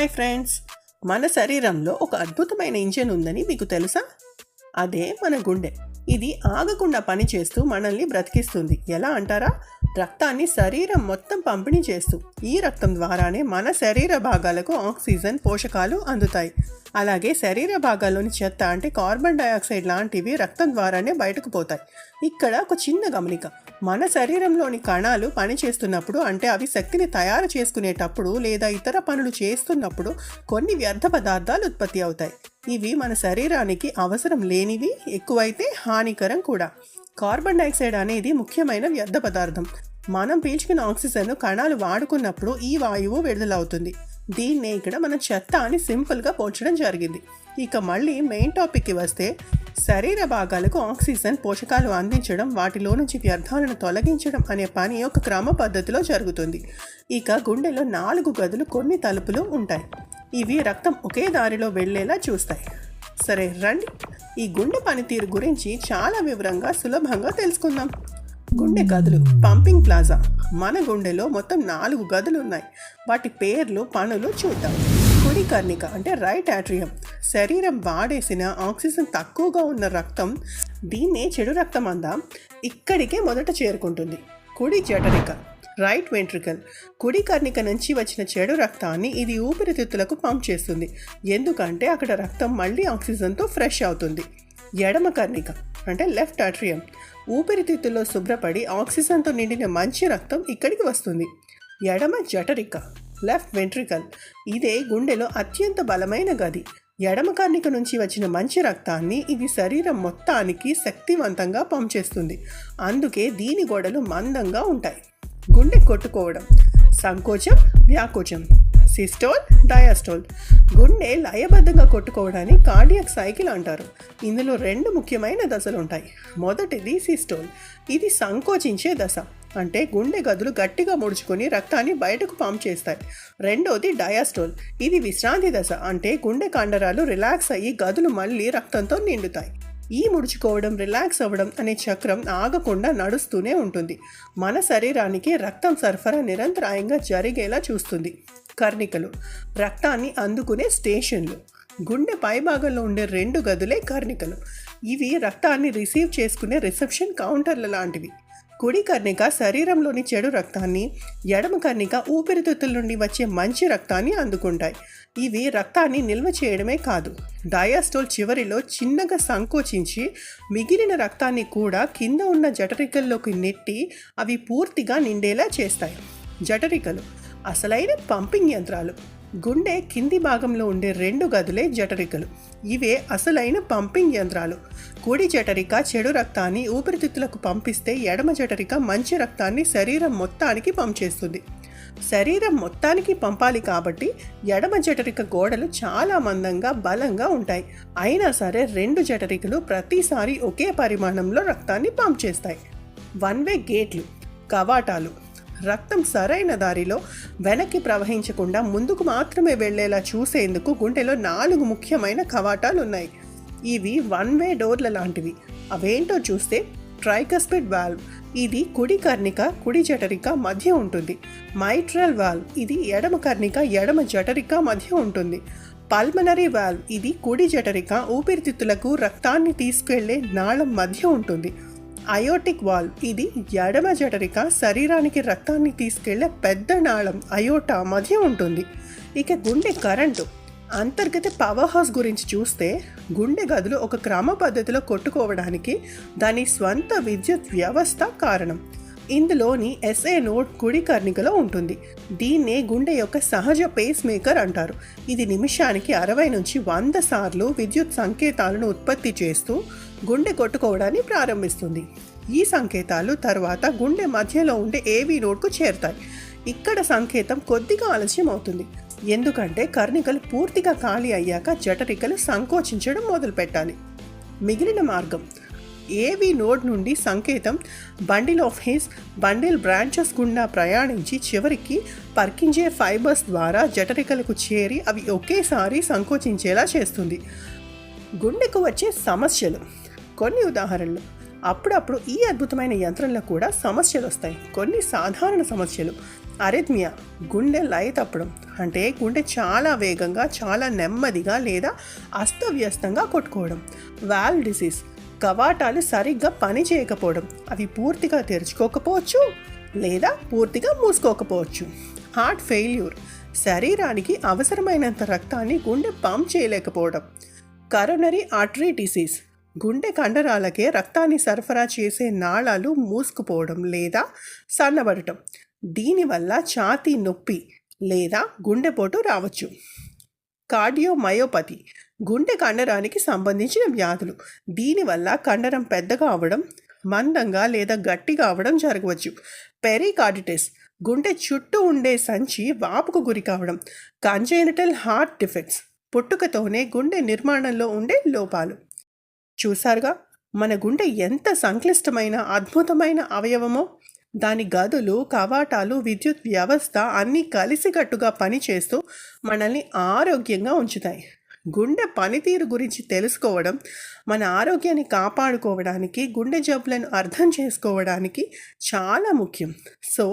Hi friends. మన శరీరంలో ఒక అద్భుతమైన ఇంజన్ ఉందని మీకు తెలుసా? అదే మన గుండె. ఇది ఆగకుండా పనిచేస్తూ మనల్ని బ్రతికిస్తుంది. ఎలా అంటారా? రక్తాన్ని శరీరం మొత్తం పంపిణీ చేస్తూ ఈ రక్తం ద్వారానే మన శరీర భాగాలకు ఆక్సిజన్ పోషకాలు అందుతాయి. అలాగే శరీర భాగాల్లోని చెత్త అంటే కార్బన్ డయాక్సైడ్ లాంటివి రక్తం ద్వారానే బయటకు పోతాయి. ఇక్కడ ఒక చిన్న గమనిక. మన శరీరంలోని కణాలు పనిచేస్తున్నప్పుడు అంటే అవి శక్తిని తయారు చేసుకునేటప్పుడు లేదా ఇతర పనులు చేస్తున్నప్పుడు కొన్ని వ్యర్థ పదార్థాలు ఉత్పత్తి అవుతాయి. ఇవి మన శరీరానికి అవసరం లేనివి ఎక్కువైతే హానికరం కూడా. కార్బన్ డైఆక్సైడ్ అనేది ముఖ్యమైన వ్యర్థ పదార్థం. మనం పీల్చుకున్న ఆక్సిజన్ కణాలు వాడుకున్నప్పుడు ఈ వాయువు విడుదలవుతుంది. దీన్నే ఇక్కడ మన చెత్త అని సింపుల్గా పోల్చడం జరిగింది. ఇక మళ్ళీ మెయిన్ టాపిక్కి వస్తే శరీర భాగాలకు ఆక్సిజన్ పోషకాలు అందించడం వాటిలో నుంచి వ్యర్థాలను తొలగించడం అనే పని ఒక క్రమ పద్ధతిలో జరుగుతుంది. ఇక గుండెలో నాలుగు గదులు కొన్ని తలుపులు ఉంటాయి. ఇవి రక్తం ఒకే దారిలో వెళ్ళేలా చూస్తాయి. సరే రండి. ఈ గుండె పనితీరు గురించి చాలా వివరంగా సులభంగా తెలుసుకుందాం. గుండె గదులు పంపింగ్ ప్లాజా. మన గుండెలో మొత్తం నాలుగు గదులు ఉన్నాయి వాటి పేర్లు పనులు చూద్దాం. కుడి కర్ణిక అంటే రైట్ యాట్రియం శరీరం వాడేసిన ఆక్సిజన్ తక్కువగా ఉన్న రక్తం దీన్నే చెడు రక్తం అందా. ఇక్కడికే మొదట చేరుకుంటుంది. కుడి జఠరిక. Right ventricle. కుడి కర్ణిక నుంచి వచ్చిన చెడు రక్తాన్ని ఇది ఊపిరితిత్తులకు పంప్ చేస్తుంది. ఎందుకంటే అక్కడ రక్తం మళ్ళీ ఆక్సిజన్తో ఫ్రెష్ అవుతుంది. ఎడమ కర్ణిక అంటే లెఫ్ట్ ఆట్రియం ఊపిరితిత్తుల్లో శుభ్రపడి ఆక్సిజన్తో నిండిన మంచి రక్తం ఇక్కడికి వస్తుంది. ఎడమ జఠరిక లెఫ్ట్ వెంట్రికల్. ఇదే గుండెలో అత్యంత బలమైన గది. ఎడమ కర్ణిక నుంచి వచ్చిన మంచి రక్తాన్ని ఇది శరీరం మొత్తానికి శక్తివంతంగా పంప్ చేస్తుంది. అందుకే దీని గోడలు మందంగా ఉంటాయి. గుండె కొట్టుకోవడం సంకోచం వ్యాకోచం సిస్టోల్ డయాస్టోల్. గుండె లయబద్ధంగా కొట్టుకోవడాన్ని కార్డియాక్ సైకిల్ అంటారు. ఇందులో రెండు ముఖ్యమైన దశలు ఉంటాయి మొదటిది సిస్టోల్. ఇది సంకోచించే దశ. అంటే గుండె గదులు గట్టిగా ముడుచుకొని రక్తాన్ని బయటకు పంప్ చేస్తాయి. రెండోది డయాస్టోల్. ఇది విశ్రాంతి దశ. అంటే గుండె కండరాలు రిలాక్స్ అయ్యి గదులు మళ్ళీ రక్తంతో నిండుతాయి. ఈ ముడుచుకోవడం రిలాక్స్ అవ్వడం అనే చక్రం ఆగకుండా నడుస్తూనే ఉంటుంది. మన శరీరానికి రక్తం సరఫరా నిరంతరాయంగా జరిగేలా చూస్తుంది. కర్ణికలు. రక్తాన్ని అందుకునే స్టేషన్లు. గుండె పైభాగంలో ఉండే రెండు గదులే కర్ణికలు. ఇవి రక్తాన్ని రిసీవ్ చేసుకునే రిసెప్షన్ కౌంటర్ల లాంటివి. కుడి కర్ణిక శరీరంలోని చెడు రక్తాన్ని ఎడమ కర్ణిక ఊపిరితిత్తుల నుండి వచ్చే మంచి రక్తాన్ని అందుకుంటాయి. ఇవి రక్తాన్ని నిల్వ చేయడమే కాదు డయాస్టోల్ చివరిలో చిన్నగా సంకోచించి మిగిలిన రక్తాన్ని కూడా కింద ఉన్న జఠరికల్లోకి నెట్టి అవి పూర్తిగా నిండేలా చేస్తాయి. జఠరికలు అసలైన పంపింగ్ యంత్రాలు. గుండె కింది భాగంలో ఉండే రెండు గదులే జఠరికలు. ఇవే అసలైన పంపింగ్ యంత్రాలు. కుడి జఠరిక చెడు రక్తాన్ని ఊపిరితిత్తులకు పంపిస్తే ఎడమ జఠరిక మంచి రక్తాన్ని శరీరం మొత్తానికి పంచేస్తుంది. శరీరం మొత్తానికి పంపాలి కాబట్టి ఎడమ జఠరిక గోడలు చాలా మందంగా బలంగా ఉంటాయి. అయినా సరే రెండు జఠరికలు ప్రతిసారి ఒకే పరిమాణంలో రక్తాన్ని పంప్ చేస్తాయి. వన్ వే గేట్లు కవాటాలు రక్తం సరైన దారిలో వెనక్కి ప్రవహించకుండా ముందుకు మాత్రమే వెళ్ళేలా చూసేందుకు గుండెలో నాలుగు ముఖ్యమైన కవాటాలు ఉన్నాయి ఇవి వన్ వే డోర్ల లాంటివి. అవేంటో చూస్తే ట్రైకస్పిడ్ వాల్వ్. ఇది కుడి కర్ణిక కుడి జఠరిక మధ్య ఉంటుంది. Mitral valve. ఇది ఎడమ కర్ణిక ఎడమ జఠరిక మధ్య ఉంటుంది. Pulmonary valve. ఇది కుడి జఠరిక ఊపిరితిత్తులకు రక్తాన్ని తీసుకెళ్ళే నాళం మధ్య ఉంటుంది. అయోటిక్ వాల్వ్ ఇది ఎడమ జఠరిక శరీరానికి రక్తాన్ని తీసుకెళ్ళే పెద్ద నాళం అయోటా మధ్య ఉంటుంది. ఇక గుండె కరెంటు. అంతర్గత పవర్ హౌస్ గురించి చూస్తే గుండె గదులు ఒక క్రమ పద్ధతిలో కొట్టుకోవడానికి దాని స్వంత విద్యుత్ వ్యవస్థ కారణం. ఇందులోని ఎస్ఏ నోడ్ కుడి కర్ణికలో ఉంటుంది. దీన్నే గుండె యొక్క సహజ పేస్ మేకర్ అంటారు. ఇది నిమిషానికి అరవై నుంచి వంద సార్లు విద్యుత్ సంకేతాలను ఉత్పత్తి చేస్తూ గుండె కొట్టుకోవడాన్ని ప్రారంభిస్తుంది. ఈ సంకేతాలు తర్వాత గుండె మధ్యలో ఉండే ఏవీ నోడ్కు చేరుతాయి. ఇక్కడ సంకేతం కొద్దిగా ఆలస్యం అవుతుంది ఎందుకంటే కర్ణికలు పూర్తిగా ఖాళీ అయ్యాక జఠరికలు సంకోచించడం మొదలుపెట్టాలి. మిగిలిన మార్గం. ఏవి నోడ్ నుండి సంకేతం bundle of His bundle branches గుండా ప్రయాణించి చివరికి పర్కించే ఫైబర్స్ ద్వారా జఠరికలకు చేరి అవి ఒకేసారి సంకోచించేలా చేస్తుంది. గుండెకు వచ్చే సమస్యలు. కొన్ని ఉదాహరణలు. అప్పుడప్పుడు ఈ అద్భుతమైన యంత్రంలో కూడా సమస్యలు వస్తాయి. కొన్ని సాధారణ సమస్యలు. అరిథ్మియా గుండె లయ తప్పడం అంటే గుండె చాలా వేగంగా చాలా నెమ్మదిగా లేదా అస్తవ్యస్తంగా కొట్టుకోవడం. వాల్ డిసీజ్ కవాటాలు సరిగ్గా పని చేయకపోవడం. అవి పూర్తిగా తెరుచుకోకపోవచ్చు లేదా పూర్తిగా మూసుకోకపోవచ్చు. హార్ట్ ఫెయిల్యూర్ శరీరానికి అవసరమైనంత రక్తాన్ని గుండె పంప్ చేయలేకపోవడం. కరోనరీ ఆర్టరీ డిసీజ్ గుండె కండరాలకే రక్తాన్ని సరఫరా చేసే నాళాలు మూసుకుపోవడం లేదా సన్నబడటం. దీనివల్ల ఛాతీ నొప్పి లేదా గుండెపోటు రావచ్చు. కార్డియోమయోపతి గుండె కండరానికి సంబంధించిన వ్యాధులు. దీనివల్ల కండరం పెద్దగా అవ్వడం మందంగా లేదా గట్టిగా అవ్వడం జరగవచ్చు. పెరికార్డిటిస్ గుండె చుట్టూ ఉండే సంచి వాపుకు గురి కావడం. కంజైనటల్ హార్ట్ డిఫెక్ట్స్ పుట్టుకతోనే గుండె నిర్మాణంలో ఉండే లోపాలు. చూసారుగా మన గుండె ఎంత సంక్లిష్టమైన అద్భుతమైన అవయవమో! దాని గదులు కవాటాలు విద్యుత్ వ్యవస్థ అన్నీ కలిసికట్టుగా పనిచేస్తూ మనల్ని ఆరోగ్యంగా ఉంచుతాయి. గుండె పనితీరు గురించి తెలుసుకోవడం మన ఆరోగ్యాన్ని కాపాడుకోవడానికి గుండె జబ్బులను అర్థం చేసుకోవడానికి చాలా ముఖ్యం. సో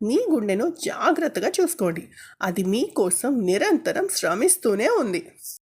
మీ గుండెను జాగ్రత్తగా చూసుకోండి. అది మీకోసం నిరంతరం శ్రమిస్తూనే ఉంది.